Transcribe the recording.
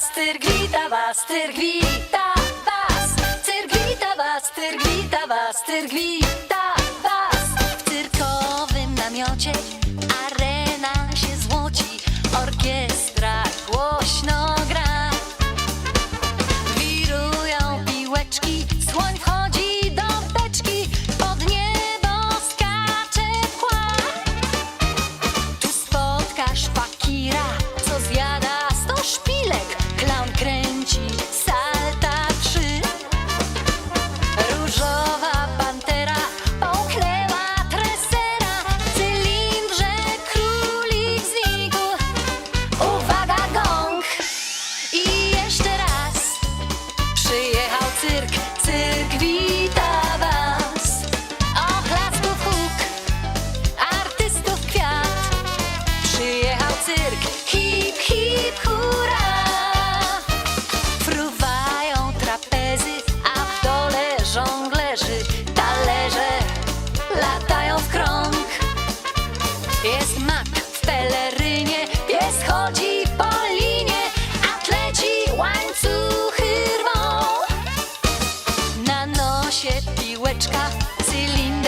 vas, Tergrita vas, Tergrita vas, Tergrita vas, Tergrita vas, Tergrita. Jest mak w pelerynie, pies chodzi po linie, atleci łańcuchy rwą. Na nosie piłeczka, cylinder.